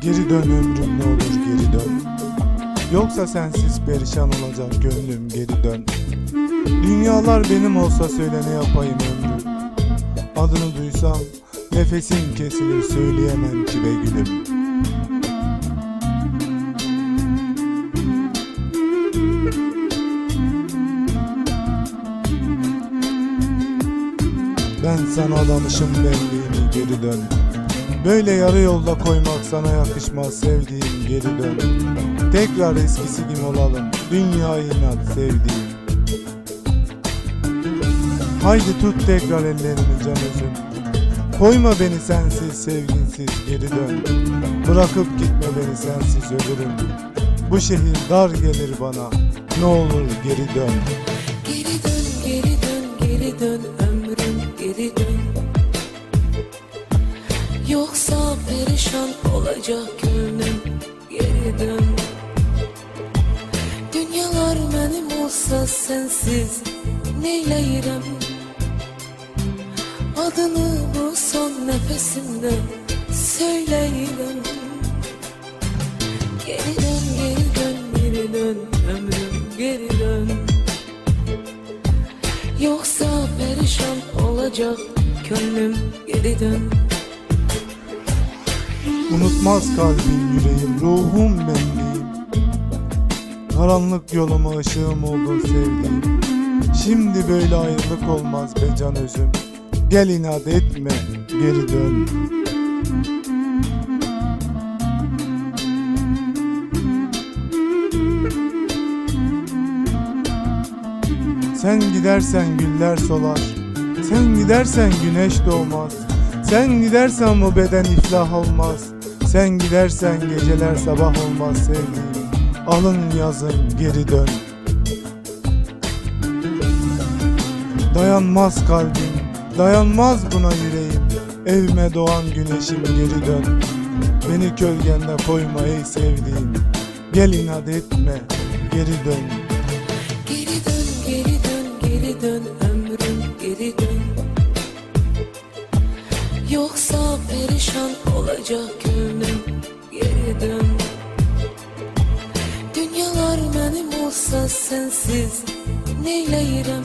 Geri dön ömrüm ne olur geri dön. Yoksa sensiz perişan olacak gönlüm geri dön. Dünyalar benim olsa söyle ne yapayım ömrüm. Adını duysam nefesim kesilir söyleyemem ki be gülüm. Ben sana adamışım benliğimi geri dön Böyle yarı yolda koymak sana yakışmaz sevdiğim geri dön. Tekrar eskisi gibi olalım dünya inat sevdiğim. Haydi tut tekrar ellerimi can özüm. Koyma beni sensiz sevginsiz geri dön. Bırakıp gitme beni sensiz ölürüm. Bu şehir dar gelir bana Ne olur geri dön. Geri dön, Yoksa perişan olacak gönlüm. Geri dön. Dünyalar benim olsa sensiz neyleyirem Adını bu son nefesimde söyleyirem Geri dön, geri dön, geri dön ömrüm geri dön. Yoksa perişan olacak gönlüm. Geri dön Unutmaz kalbim yüreğim ruhum benliğim Karanlık yoluma ışığım oldun sevdiğim. Şimdi böyle ayrılık olmaz be can özüm. Gel inat etme geri dön. Sen gidersen güller solar. Sen gidersen güneş doğmaz. Sen gidersen bu beden iflah olmaz Sen gidersen geceler sabah olmaz sevdiğim Alın yazın geri dön. Dayanmaz kalbim Dayanmaz buna yüreğim. Evime doğan güneşim geri dön. Beni gölgende koyma ey sevdiğim. Gel inat etme geri dön perişan olacak gönlüm geri dön. Dünyalar benim olsa sensiz neyleyirem?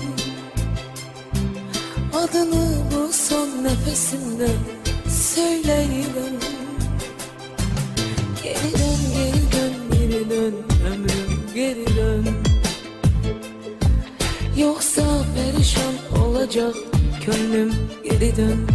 Adını bu son nefesimde söyleyirem Geri dön, geri dön, geri dön ömrüm geri dön. Yoksa perişan olacak gönlüm geri dön